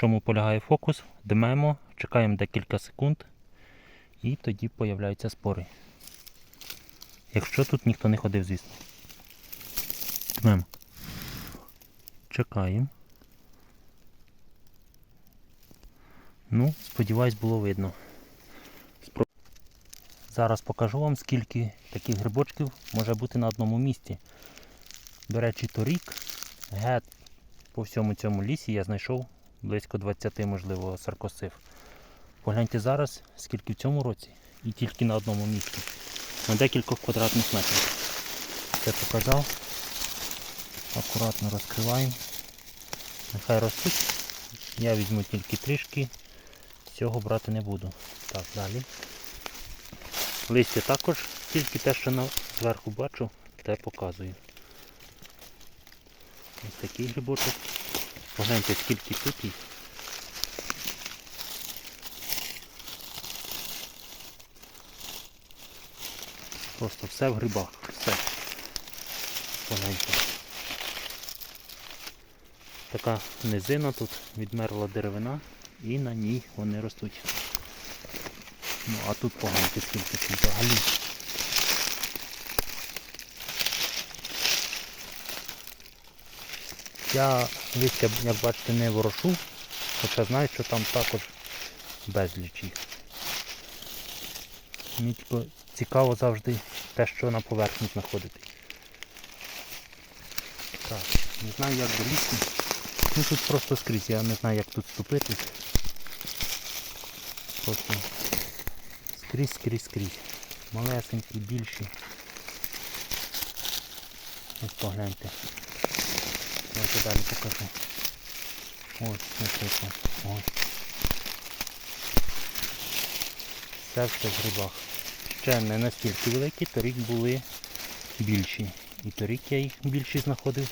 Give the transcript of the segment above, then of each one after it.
чому полягає фокус. Димемо, чекаємо декілька секунд і тоді появляються спори. Якщо тут ніхто не ходив, звісно. Димемо. Чекаємо. Ну, сподіваюсь, було видно. Зараз покажу вам, скільки таких грибочків може бути на одному місці. До речі, торік гет по всьому цьому лісі я знайшов близько 20, можливо, саркосив. Погляньте зараз, скільки в цьому році, і тільки на одному місці. На декількох квадратних метрах. Це показав. Акуратно розкриваємо. Нехай ростуть. Я візьму тільки трішки. Цього брати не буду. Так, далі. Листя також, тільки те, що зверху бачу, те показую. Ось такий грибочок. Погляньте, скільки тут їх. Просто все в грибах. Все. Погляньте. Така низина тут, відмерла деревина і на ній вони ростуть. Ну а тут погляньте скільки тут взагалі. Я листя, як бачите, не ворошу, хоча знаю, що там також безліч. Мені тільки цікаво завжди те, що на поверхні знаходити. Так, не знаю як до лісу. Ну тут просто скрізь, я не знаю як тут вступити. Просто скрізь, скрізь, скрізь. Малесенькі, більші. Ось погляньте. Давайте далі покажу. Ось, наприклад. Ось. Це все в грибах. Ще не настільки великі, торік були більші. І торік я їх більші знаходив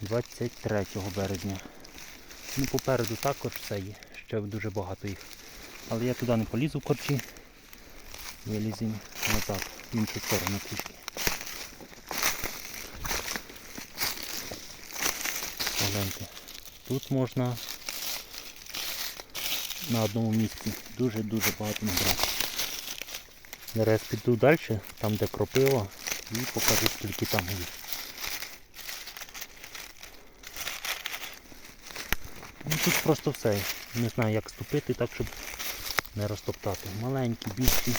23 березня. Ну, попереду також все є, ще дуже багато їх. Але я туди не полізу в корчі. Вилізім назад, в іншу сторону трішки. Погляньте. Тут можна на одному місці дуже-дуже багато набрати. Зараз піду далі, там де кропива, і покажу скільки там їх. Ну тут просто все. Не знаю як ступити так, щоб не розтоптати. Маленькі, більші.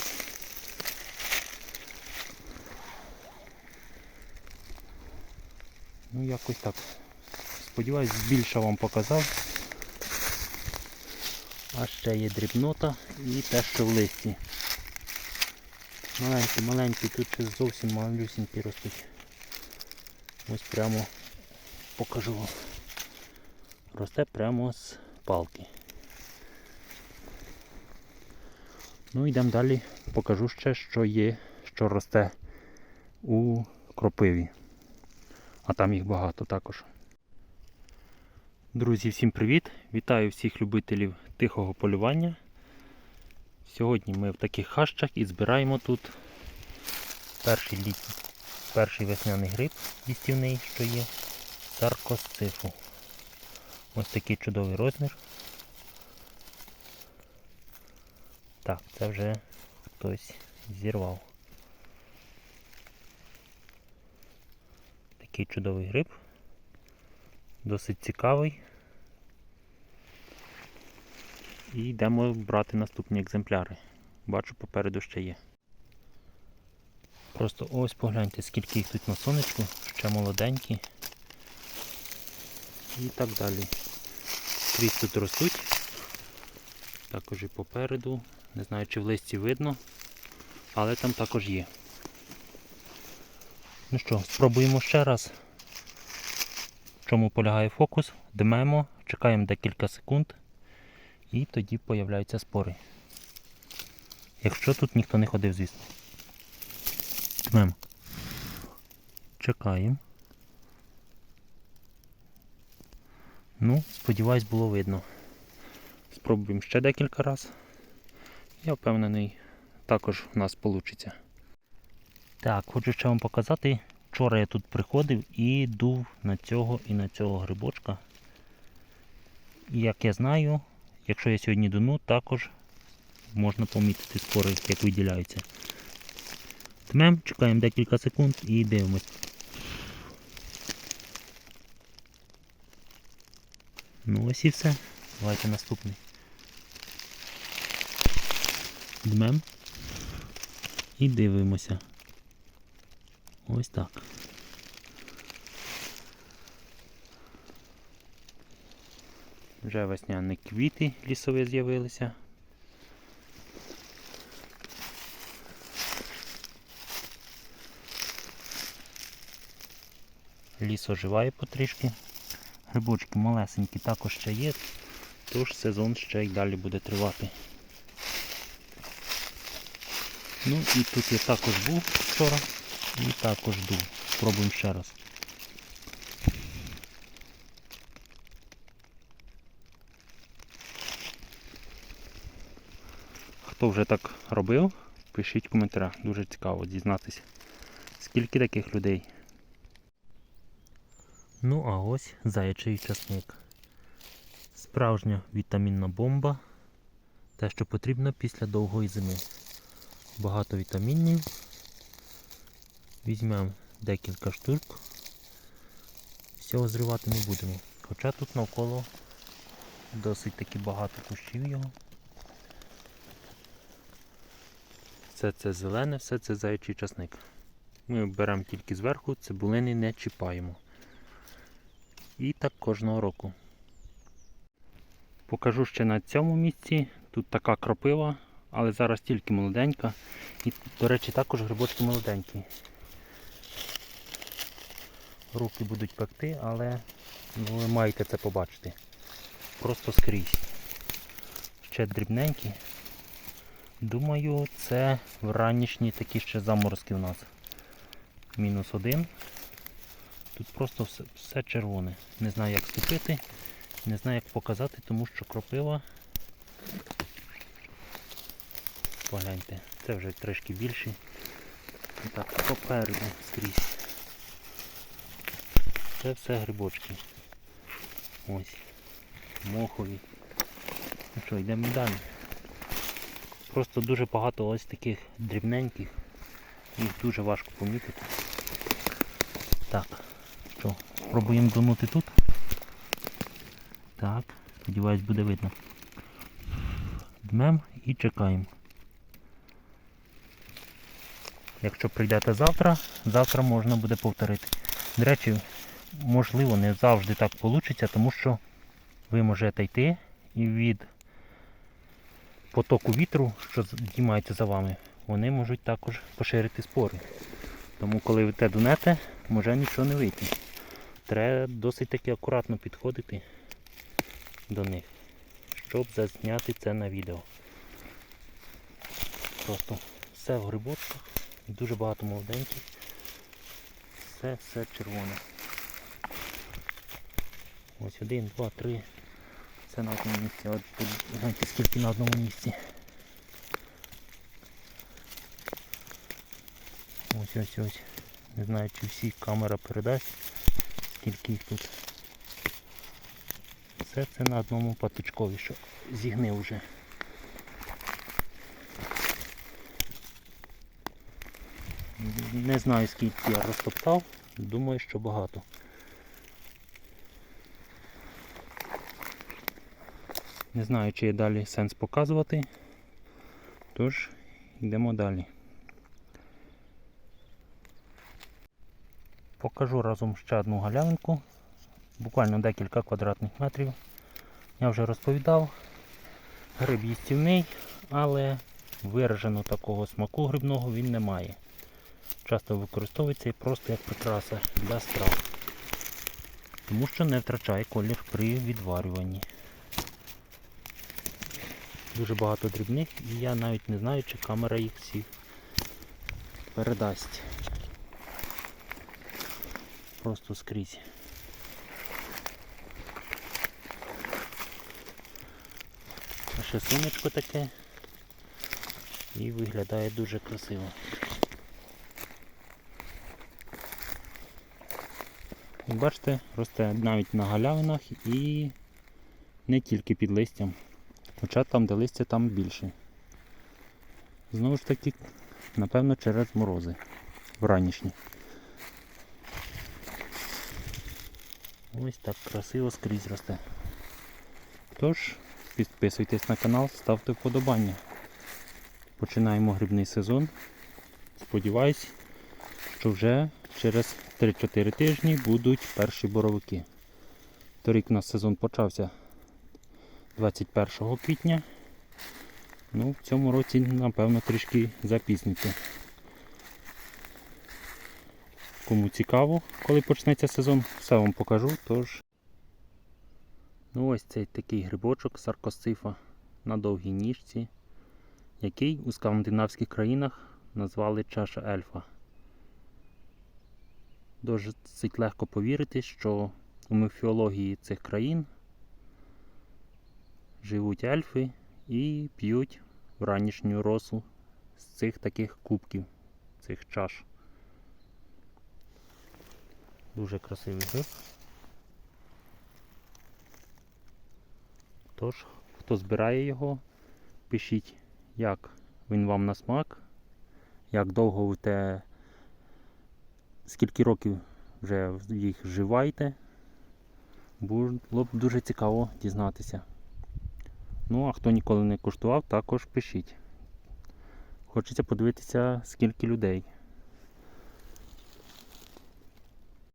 Ну якось так. Сподіваюсь, більше вам показав. А ще є дрібнота і те, що в листі. Маленькі, маленькі, тут ще зовсім малюсінькі ростуть. Ось прямо покажу вам. Росте прямо з палки. Ну йдемо далі, покажу ще, що є, що росте у кропиві. А там їх багато також. Друзі, всім привіт! Вітаю всіх любителів тихого полювання. Сьогодні ми в таких хащах і збираємо тут перший літній, перший весняний гриб їстівний, що є, саркосцифу. Ось такий чудовий розмір. Так, це вже хтось зірвав. Такий чудовий гриб. Досить цікавий. І йдемо брати наступні екземпляри. Бачу, попереду ще є. Просто ось погляньте, скільки їх тут на сонечку, ще молоденькі. І так далі. Скрізь тут ростуть. Також і попереду. Не знаю, чи в листі видно, але там також є. Ну що, спробуємо ще раз. Чому полягає фокус? Димемо, чекаємо декілька секунд і тоді появляються спори. Якщо тут ніхто не ходив, звісно. Димемо. Чекаємо. Ну, сподіваюсь, було видно. Спробуємо ще декілька разів. Я впевнений, також у нас вийде. Так, хочу ще вам показати. Вчора я тут приходив і дув на цього і на цього грибочка. Як я знаю, якщо я сьогодні дону, також можна помітити спори, як виділяються. Тмем, чекаємо декілька секунд і дивимось. Ну ось і все. Давайте наступний. Дмем. І дивимося. Ось так. Вже весняні квіти лісові з'явилися. Ліс оживає потрішки. Грибочки малесенькі також ще є, тож сезон ще й далі буде тривати. Ну і тут я також був вчора і також дув. Спробуємо ще раз. Хто вже так робив, пишіть в коментарях. Дуже цікаво дізнатися, скільки таких людей. Ну а ось заячий часник. Справжня вітамінна бомба. Те, що потрібно після довгої зими. Багато вітамінів. Візьмемо декілька штук. Всього зривати не будемо. Хоча тут навколо досить таки багато кущів його. Все це зелене, все це заячий часник. Ми беремо тільки зверху, цибулини не чіпаємо. І так кожного року. Покажу ще на цьому місці. Тут така кропива, але зараз тільки молоденька. І, до речі, також грибочки молоденькі. Руки будуть пекти, але ну, ви маєте це побачити. Просто скрізь. Ще дрібненькі. Думаю, це ранішні такі ще заморозки в нас. Мінус один. Тут просто все, все червоне. Не знаю як ступити, не знаю як показати, тому що кропива. Погляньте, це вже трішки більші. І так, попереду скрізь. Це все грибочки. Ось. Мохові. Ну що, йдемо далі. Просто дуже багато ось таких дрібненьких. Їх дуже важко помітити. Так, що, спробуємо донути тут. Так, сподіваюсь буде видно. Дмем і чекаємо. Якщо прийдете завтра, завтра можна буде повторити. До речі, можливо, не завжди так вийде, тому що ви можете йти і від потоку вітру, що здіймається за вами, вони можуть також поширити спори. Тому коли ви те дунете, може нічого не вийти. Треба досить таки акуратно підходити до них, щоб зазняти це на відео. Просто все в грибочках, дуже багато молоденьких, все все червоне. Ось один, два, три. Це на одному місці. От гляньте скільки на одному місці. Ось ось ось. Не знаю чи всі камера передасть, скільки їх тут. Все це на одному патичкові, що зігнив вже. Не знаю скільки я розтоптав, думаю, що багато. Не знаю, чи є далі сенс показувати. Тож, йдемо далі. Покажу разом ще одну галявинку, буквально декілька квадратних метрів. Я вже розповідав, гриб їстівний, але виражено такого смаку грибного він не має. Часто використовується просто як прикраса для страв, тому що не втрачає колір при відварюванні. Дуже багато дрібних і я навіть не знаю, чи камера їх всіх передасть. Просто скрізь. А ще сонечко таке і виглядає дуже красиво. Бачите, росте навіть на галявинах і не тільки під листям. Хоча там, де листя, там більше. Знову ж таки, напевно, через морози вранішні. Ось так красиво скрізь росте. Тож, підписуйтесь на канал, ставте вподобання. Починаємо грибний сезон. Сподіваюсь, що вже через 3-4 тижні будуть перші боровики. Торік у нас сезон почався 21 квітня. Ну, в цьому році, напевно, трішки запізниться. Кому цікаво, коли почнеться сезон, все вам покажу. Тож. Ну ось цей такий грибочок саркосцифа на довгій ніжці, який у скандинавських країнах назвали чаша ельфа. Досить легко повірити, що у міфіології цих країн живуть ельфи і п'ють вранішню росу з цих таких кубків, цих чаш. Дуже красивий гриб. Тож, хто збирає його, пишіть, як він вам на смак, як довго ви те, скільки років вже їх вживаєте. Було б дуже цікаво дізнатися. Ну, а хто ніколи не куштував, також пишіть. Хочеться подивитися, скільки людей